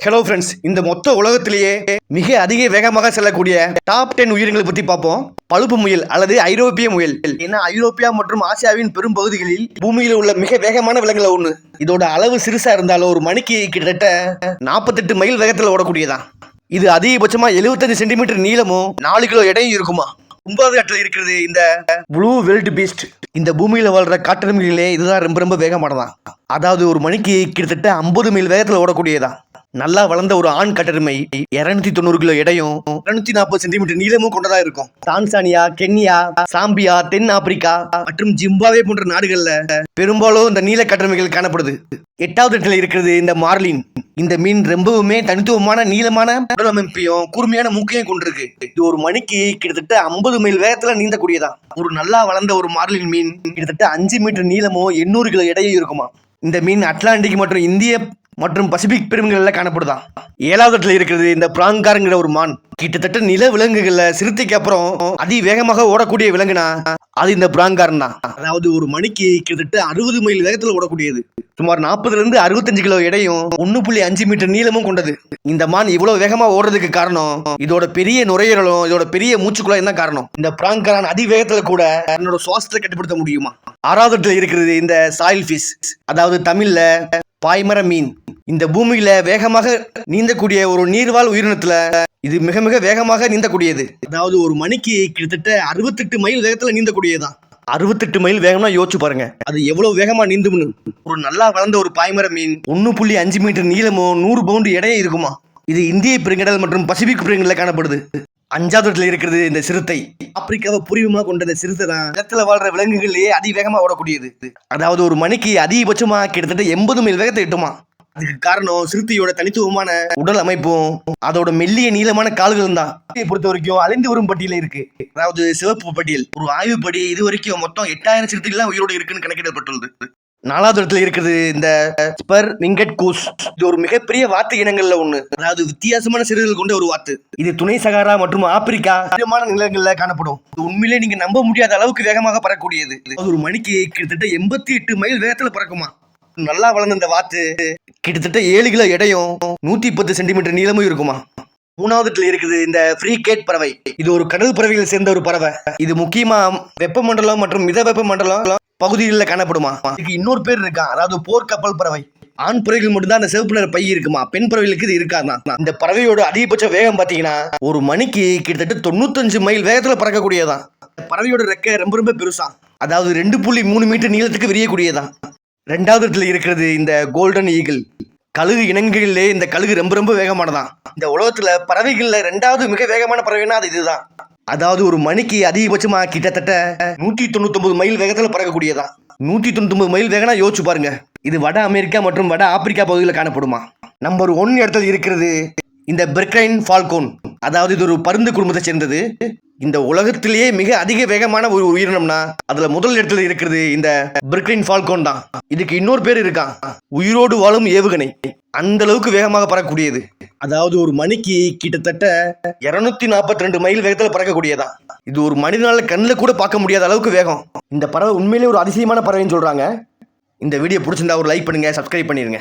Hello friends இந்த மொத்த உலகத்திலேயே மிக அதிக வேகமாக செல்லக்கூடிய டாப் டென் உயிரினங்களை பற்றி பார்ப்போம். பழுப்பு முயல் அல்லது ஐரோப்பிய முயல். ஏன்னா ஐரோப்பியா மற்றும் ஆசியாவின் பெரும் பகுதிகளில் பூமியில் உள்ள மிக வேகமான விலங்குல ஒன்று இதோட அளவு சிறுசா இருந்தாலும் ஒரு மணிக்கு கிட்டத்தட்ட நாற்பத்தெட்டு மைல் வேகத்தில் ஓடக்கூடியதான் இது அதிகபட்சமாக எழுபத்தஞ்சு சென்டிமீட்டர் நீளமும் நாலு கிலோ எடையும் இருக்குமா? ஒன்பதாவது இடத்துல இருக்கிறது இந்த ப்ளூ வெல்ட் பீஸ்ட் இந்த பூமியில் வாழ்ற காட்டெருமைகளிலே இதுதான் ரொம்ப ரொம்ப வேகமானதான் அதாவது ஒரு மணிக்கு கிட்டத்தட்ட ஐம்பது மைல் வேகத்தில் ஓடக்கூடியதான் நல்லா வளர்ந்த ஒரு ஆண் கட்டெருமை இருநூத்தி தொண்ணூறு கிலோ எடையும் இருநூத்தி நாற்பது சென்டிமீட்டர் நீளமும் கொண்டதா இருக்கும். டான்சானியா கென்யா சாம்பியா தென் ஆப்பிரிக்கா மற்றும் ஜிம்பாவே போன்ற நாடுகள்ல பெரும்பாலும் இந்த நீல கட்டெருமைகள் காணப்படுது. எட்டாவது இடத்துல இருக்கிறது இந்த மார்லின். இந்த மீன் ரொம்பவுமே தனித்துவமான நீளமான உடல் அமைப்பையும் கூர்மையான மூக்கையும் கொண்டிருக்கு. இது ஒரு மணிக்கு கிட்டத்தட்ட ஐம்பது மைல் வேகத்துல நீந்தக்கூடியதான் ஒரு நல்லா வளர்ந்த ஒரு மார்லின் மீன் கிட்டத்தட்ட அஞ்சு மீட்டர் நீளமும் எண்ணூறு கிலோ எடையும் இருக்குமா? இந்த மீன் அட்லாண்டிக் மற்றும் இந்திய மற்றும் பசிபிக் பெருங்கல்ல காணப்படுதான். ஏழாவது இடத்துல இருக்கிறது இந்த பிராங்காருங்கிற ஒரு மான். கிட்டத்தட்ட நில விலங்குகள்ல சிறுத்தைக்கு அப்புறம் அதிவேகமாக ஓடக்கூடிய விலங்குனா அது இந்த பிராங்காரன் தான் அதாவது ஒரு மணிக்கு கிட்டத்தட்ட அறுபது மைல் வேகத்துல ஓடக்கூடியது. சுமார் நாற்பதுல இருந்து அறுபத்தஞ்சு கிலோ எடையும் ஒன்னு புள்ளி அஞ்சு மீட்டர் நீளமும் கொண்டது. இந்த மான் இவ்வளவு வேகமா ஓடுறதுக்கு காரணம் இதோட பெரிய நுரையீரலும் இதோட பெரிய மூச்சுக்குழாயும் தான் காரணம். இந்த பிராங்காரன் அதிவேகத்துல கூட தன்னோட சுவாசத்தை கட்டுப்படுத்த முடியுமா? ஆறாவது இடத்துல இருக்கிறது இந்த சாயில் ஃபிஷ் அதாவது தமிழ்ல பாய்மர மீன். இந்த பூமியில வேகமாக நீந்தக்கூடிய ஒரு நீர்வாழ் உயிரினத்துல இது மிக மிக வேகமாக நீந்தக்கூடியது. அதாவது ஒரு மணிக்கு கிட்டத்தட்ட அறுபத்தெட்டு மைல் வேகத்துல நீந்தக்கூடியதுதான். அறுபத்தெட்டு மைல் வேகம்னா யோசிச்சு பாருங்க. அது எவ்வளவு வேகமா நீந்தும்னு. ஒரு நல்லா வளர்ந்த ஒரு பாய்மர மீன் ஒன்னு புள்ளி அஞ்சு மீட்டர் நீளமும் நூறு பவுண்டு எடையும் இருக்குமா? இது இந்திய பெருங்கடல் மற்றும் பசிபிக் பெருங்கடல காணப்படுது. அஞ்சாவது இடத்துல இருக்கிறது இந்த சிறுத்தை. ஆப்பிரிக்காவை பூர்வீகமாக கொண்ட இந்த சிறுத்தை தான் நிலத்தில் வாழ்ற விலங்குகளிலேயே அதிவேகமாக ஓடக்கூடியது. அதாவது ஒரு மணிக்கு அதிகபட்சமாக கிட்டத்தட்ட எண்பது மைல் வேகத்தை எட்டுமா? அதுக்கு காரணம் சிறுத்தையோட தனித்துவமான உடல் அமைப்பும் அதோட மெல்லிய நீளமான கால்களும் தான். பொறுத்த வரைக்கும் அழிந்து வரும் பட்டியல இருக்கு. அதாவது சிவப்பு பட்டியல். ஒரு ஆய்வுப்படி இது வரைக்கும் மொத்தம் எட்டாயிரம் சிறுத்தைகள் உயிரோடு இருக்குன்னு கணக்கிடப்பட்டுள்ளது. நாலாவது இடத்துல இருக்கிறது இந்த ஸ்பர் விங்கட் கூஸ். இது ஒரு மிகப்பெரிய வாத்து இனங்கள்ல ஒண்ணு. அதாவது வித்தியாசமான சிறுகள் கொண்ட ஒரு வாத்து. இது துணை சகாரா மற்றும் ஆப்பிரிக்கா அதிகமான நிலங்கள்ல காணப்படும். இது உண்மையிலே நீங்க நம்ப முடியாத அளவுக்கு வேகமாக பறக்கூடியது ஒரு மணிக்கு கிட்டத்தட்ட எண்பத்தி எட்டு மைல் வேகத்துல பறக்குமா. நல்லா வளர்ந்த இந்த வாத்து. கிட்டத்தட்ட ஏழு கிலோ எடையும் நூத்தி பத்து சென்டிமீட்டர் நீளமும் இருக்குமா? மூணாவதுல இருக்குது இந்த ஃப்ரீ கேட் பறவை. இது ஒரு கடல் பறவைகளை சேர்ந்த ஒரு பறவை. இது முக்கியமா வெப்பமண்டலம் மற்றும் மித வெப்பமண்டலம் பகுதிகளில் காணப்படுமா? இதுக்கு இன்னொரு பேர் இருக்கான் அதாவது போர்க்கப்பல் பறவை. ஆண் பறவைகள் மட்டும்தான் அந்த சிவப்பு நிற பை இருக்குமா? பெண் பறவைகளுக்கு இது இருக்காதான் இந்த பறவையோட அதிகபட்ச வேகம் பாத்தீங்கன்னா ஒரு மணிக்கு கிட்டத்தட்ட தொண்ணூத்தஞ்சு மைல் வேகத்துல பறக்கக்கூடியதான் பறவையோட ரெக்கை ரொம்ப ரொம்ப பெருசா. அதாவது ரெண்டு புள்ளி மூணு மீட்டர் நீளத்துக்கு விரியக்கூடியதான் ரெண்டாவது இடத்துல இருக்கிறது இந்த கோல்டன் ஈகிள் கழுகு இனங்களிலே இந்த கழுகு ரொம்ப ரொம்ப வேகமானதான். இந்த உலகத்துல பறவைகள்ல ரெண்டாவது மிக வேகமான பறவைனா அது இதுதான். அதாவது ஒரு மணிக்கு அதிகபட்சமா கிட்டத்தட்ட நூத்தி தொண்ணூத்தி மைல் வேகத்துல பறக்கக்கூடியதான் நூத்தி தொண்ணூத்தி மைல் வேகனா யோசிச்சு பாருங்க. இது வட அமெரிக்கா மற்றும் வட ஆப்பிரிக்கா பகுதியில் காணப்படுமா? நம்பர் ஒன் இடத்துல இருக்கிறது இந்த பெர்கைன் ஃபால்கோன் அதாவது இது ஒரு பருந்து குடும்பத்தை சேர்ந்தது. இந்த உலகத்திலேயே மிக அதிக வேகமான ஒரு உயிரினம்னா அதுல முதல் இடத்துல இருக்கிறது இந்த பிரிக்லின் ஃபால்கோன் தான். இதுக்கு இன்னொரு பேர் இருக்கான் உயிரோடு வாழும் ஏவுகணை. அந்த அளவுக்கு வேகமாக பறக்கக்கூடியது. அதாவது ஒரு மணிக்கு கிட்டத்தட்ட இருநூத்தி நாற்பத்தி ரெண்டு மைல் வேகத்துல பறக்கக்கூடியதா? இது ஒரு மனிதனால கண்ணில் கூட பார்க்க முடியாத அளவுக்கு வேகம். இந்த பறவை உண்மையிலேயே ஒரு அதிசயமான பறவைன்னு சொல்றாங்க. இந்த வீடியோ பிடிச்சிருந்தா ஒரு லைக் பண்ணுங்க சப்ஸ்கிரைப் பண்ணிருங்க.